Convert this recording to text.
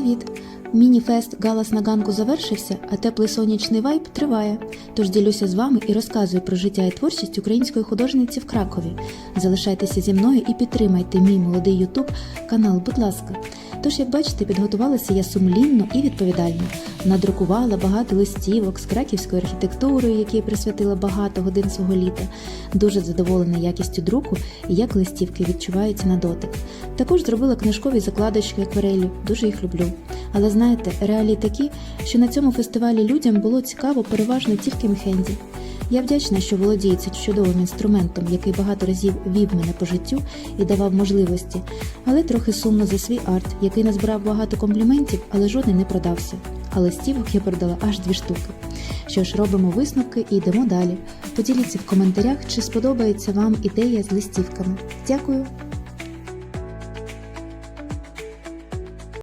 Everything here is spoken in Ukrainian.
Привіт! Міні-фест Галас на ганку завершився, а теплий сонячний вайб триває. Тож ділюся з вами і розказую про життя і творчість української художниці в Кракові. Залишайтеся зі мною і підтримайте мій молодий Ютуб канал, будь ласка. Тож, як бачите, підготувалася я сумлінно і відповідально. Надрукувала багато листівок з краківською архітектурою, якій присвятила багато годин свого літа. Дуже задоволена якістю друку і як листівки відчуваються на дотик. Також зробила книжкові закладочки акварелю, дуже їх люблю. Але знаєте, реалії такі, що на цьому фестивалі людям було цікаво переважно тільки мехенді. Я вдячна, що володію цим чудовим інструментом, який багато разів вів мене по життю і давав можливості, але трохи сумно за свій арт, який назбирав багато компліментів, але жодний не продався. А листівок я продала аж дві штуки. Що ж, робимо висновки і йдемо далі. Поділіться в коментарях, чи сподобається вам ідея з листівками. Дякую!